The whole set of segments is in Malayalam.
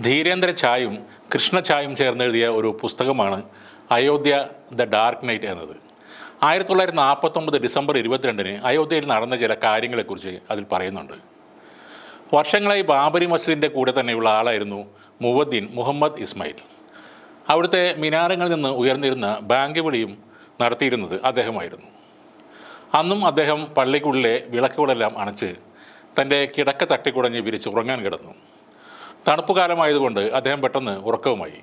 ധീരേന്ദ്ര ചായും കൃഷ്ണ ഛായും ചേർന്നെഴുതിയ ഒരു പുസ്തകമാണ് അയോധ്യ ദ ഡാർക്ക് നൈറ്റ് എന്നത്. ആയിരത്തി തൊള്ളായിരത്തി നാൽപ്പത്തൊമ്പത് ഡിസംബർ ഇരുപത്തിരണ്ടിന് അയോധ്യയിൽ നടന്ന ചില കാര്യങ്ങളെക്കുറിച്ച് അതിൽ പറയുന്നുണ്ട്. വർഷങ്ങളായി ബാബരി മസ്ജിദിന്റെ കൂടെ തന്നെയുള്ള ആളായിരുന്നു മുവദ്ദീൻ മുഹമ്മദ് ഇസ്മായിൽ. അവിടുത്തെ മിനാരങ്ങളിൽ നിന്ന് ഉയർന്നിരുന്ന ബാങ്ക് വിളിയും നടത്തിയിരുന്നത് അദ്ദേഹമായിരുന്നു. അന്നും അദ്ദേഹം പള്ളിക്കുള്ളിലെ വിളക്കുകളെല്ലാം അണച്ച് തന്റെ കിടക്ക തട്ടിക്കുടഞ്ഞ് വിരിച്ച് ഉറങ്ങാൻ കിടന്നു. തണുപ്പ് കാലമായതുകൊണ്ട് അദ്ദേഹം പെട്ടെന്ന് ഉറക്കവുമായി.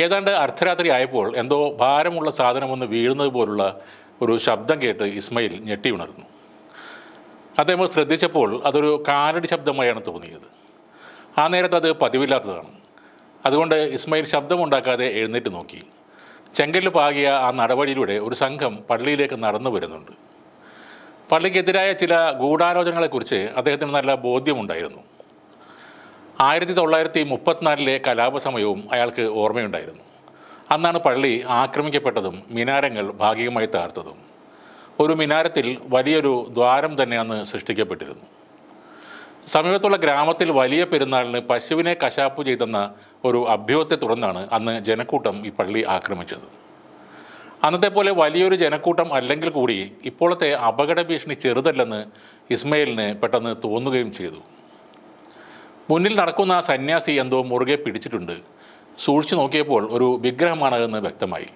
ഏതാണ്ട് അർദ്ധരാത്രി ആയപ്പോൾ എന്തോ ഭാരമുള്ള സാധനമൊന്ന് വീഴുന്നത് പോലുള്ള ഒരു ശബ്ദം കേട്ട് ഇസ്മയിൽ ഞെട്ടി ഉണർന്നു. അദ്ദേഹം ശ്രദ്ധിച്ചപ്പോൾ അതൊരു കാലടി ശബ്ദമായാണ് തോന്നിയത്. ആ നേരത്ത് അത് പതിവില്ലാത്തതാണ്. അതുകൊണ്ട് ഇസ്മയിൽ ശബ്ദമുണ്ടാക്കാതെ എഴുന്നേറ്റ് നോക്കി. ചെങ്കല്ല് പാകിയ ആ നടപടിയിലൂടെ ഒരു സംഘം പള്ളിയിലേക്ക് നടന്നു വരുന്നുണ്ട്. പള്ളിക്കെതിരായ ചില ഗൂഢാലോചനകളെക്കുറിച്ച് അദ്ദേഹത്തിന് നല്ല ബോധ്യമുണ്ടായിരുന്നു. ആയിരത്തി തൊള്ളായിരത്തി മുപ്പത്തിനാലിലെ കലാപസമയവും അയാൾക്ക് ഓർമ്മയുണ്ടായിരുന്നു. അന്നാണ് പള്ളി ആക്രമിക്കപ്പെട്ടതും മിനാരങ്ങൾ ഭാഗികമായി താർത്തതും ഒരു മിനാരത്തിൽ വലിയൊരു ദ്വാരം തന്നെ അന്ന് സൃഷ്ടിക്കപ്പെട്ടിരുന്നു. സമീപത്തുള്ള ഗ്രാമത്തിൽ വലിയ പെരുന്നാളിന് പശുവിനെ കശാപ്പ് ചെയ്തെന്ന ഒരു അഭ്യൂഹത്തെ തുടർന്നാണ് അന്ന് ജനക്കൂട്ടം ഈ പള്ളി ആക്രമിച്ചത്. അന്നത്തെ പോലെ വലിയൊരു ജനക്കൂട്ടം അല്ലെങ്കിൽ കൂടി ഇപ്പോഴത്തെ അപകട ഭീഷണി ചെറുതല്ലെന്ന് ഇസ്മയിലിന് പെട്ടെന്ന് തോന്നുകയും ചെയ്തു. മുന്നിൽ നടക്കുന്ന ആ സന്യാസി എന്തോ മുറുകെ പിടിച്ചിട്ടുണ്ട്. സൂക്ഷിച്ചു നോക്കിയപ്പോൾ ഒരു വിഗ്രഹമാണ് എന്ന് വ്യക്തമായി.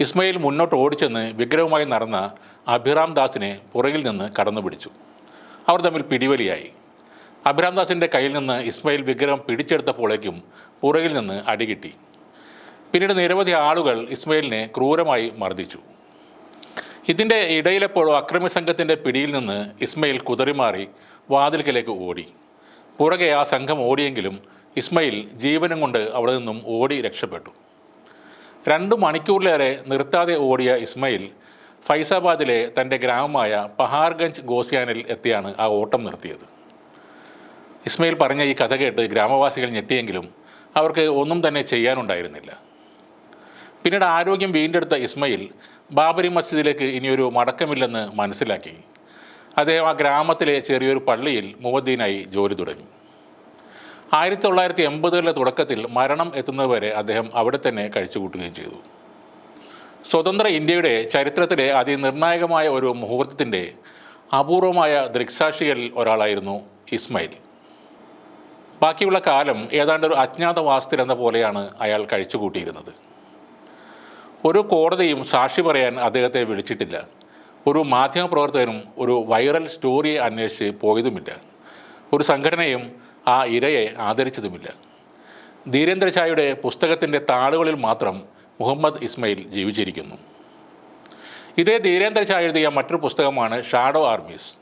ഇസ്മയിൽ മുന്നോട്ട് ഓടിച്ചെന്ന് വിഗ്രഹവുമായി നടന്ന അഭിറാം ദാസിനെ പുറകിൽ നിന്ന് കടന്നു പിടിച്ചു. അവർ തമ്മിൽ പിടിവലിയായി. അഭിറാം ദാസിന്റെ കയ്യിൽ നിന്ന് ഇസ്മയിൽ വിഗ്രഹം പിടിച്ചെടുത്തപ്പോഴേക്കും പുറകിൽ നിന്ന് അടികിട്ടി. പിന്നീട് നിരവധി ആളുകൾ ഇസ്മയിലിനെ ക്രൂരമായി മർദ്ദിച്ചു. ഇതിന്റെ ഇടയിലെപ്പോഴോ അക്രമി സംഘത്തിന്റെ പിടിയിൽ നിന്ന് ഇസ്മയിൽ കുതറിമാറി വാതിൽക്കലേക്ക് ഓടി. പുറകെ ആ സംഘം ഓടിയെങ്കിലും ഇസ്മയിൽ ജീവനും കൊണ്ട് അവിടെ നിന്നും ഓടി രക്ഷപ്പെട്ടു. രണ്ട് മണിക്കൂറിലേറെ നിർത്താതെ ഓടിയ ഇസ്മയിൽ ഫൈസാബാദിലെ തന്റെ ഗ്രാമമായ പഹാർഗഞ്ച് ഗോസിയാനിൽ എത്തിയാണ് ആ ഓട്ടം നിർത്തിയത്. ഇസ്മയിൽ പറഞ്ഞ ഈ കഥ കേട്ട് ഗ്രാമവാസികൾ ഞെട്ടിയെങ്കിലും അവർക്ക് ഒന്നും തന്നെ ചെയ്യാനുണ്ടായിരുന്നില്ല. പിന്നീട് ആരോഗ്യം വീണ്ടെടുത്ത ഇസ്മയിൽ ബാബരി മസ്ജിദിലേക്ക് ഇനിയൊരു മടക്കമില്ലെന്ന് മനസ്സിലാക്കി. അദ്ദേഹം ആ ഗ്രാമത്തിലെ ചെറിയൊരു പള്ളിയിൽ മുവദ്ദീനായി ജോലി തുടങ്ങി. ആയിരത്തി തൊള്ളായിരത്തി എൺപതുകളുടെ തുടക്കത്തിൽ മരണം എത്തുന്നതുവരെ അദ്ദേഹം അവിടെ തന്നെ കഴിച്ചുകൂട്ടുകയും ചെയ്തു. സ്വതന്ത്ര ഇന്ത്യയുടെ ചരിത്രത്തിലെ അതിനിർണായകമായ ഒരു മുഹൂർത്തത്തിന്റെ അപൂർവമായ ദൃക്സാക്ഷികളിൽ ഒരാളായിരുന്നു ഇസ്മയിൽ. ബാക്കിയുള്ള കാലം ഏതാണ്ട് ഒരു അജ്ഞാതവാസത്തിൽ എന്ന പോലെയാണ് അയാൾ കഴിച്ചുകൂട്ടിയിരുന്നത്. ഒരു കോടതിയും സാക്ഷി പറയാൻ അദ്ദേഹത്തെ വിളിച്ചിട്ടില്ല. ഒരു മാധ്യമപ്രവർത്തകനും ഒരു വൈറൽ സ്റ്റോറിയെ അന്വേഷിച്ച് പോയതുമില്ല. ഒരു സംഘടനയും ആ ഇരയെ ആദരിച്ചതുമില്ല. ധീരേന്ദ്ര ഛായുടെ പുസ്തകത്തിന്റെ താളുകളിൽ മാത്രം മുഹമ്മദ് ഇസ്മയിൽ ജീവിച്ചിരിക്കുന്നു. ഇതേ ധീരേന്ദ്ര എഴുതിയ മറ്റൊരു പുസ്തകമാണ് ഷാഡോ ആർമീസ്.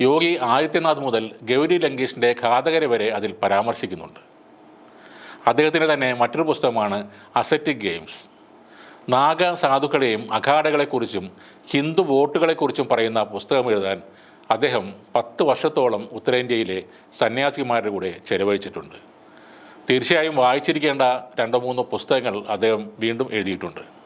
യോഗി ആദിത്യനാഥ് മുതൽ ഗൗരി ലങ്കേഷിന്റെ ഘാതകരെ വരെ അതിൽ പരാമർശിക്കുന്നുണ്ട്. അദ്ദേഹത്തിന്റെ തന്നെ മറ്റൊരു പുസ്തകമാണ് അസറ്റിക് ഗെയിംസ്. നാഗ സാധുക്കളെയും അഖാഡകളെക്കുറിച്ചും ഹിന്ദു വോട്ടുകളെക്കുറിച്ചും പറയുന്ന പുസ്തകം എഴുതാൻ അദ്ദേഹം പത്ത് വർഷത്തോളം ഉത്തരേന്ത്യയിലെ സന്യാസിമാരുടെ കൂടെ ചെലവഴിച്ചിട്ടുണ്ട്. തീർച്ചയായും വായിച്ചിരിക്കേണ്ട രണ്ടോ മൂന്നോ പുസ്തകങ്ങൾ അദ്ദേഹം വീണ്ടും എഴുതിയിട്ടുണ്ട്.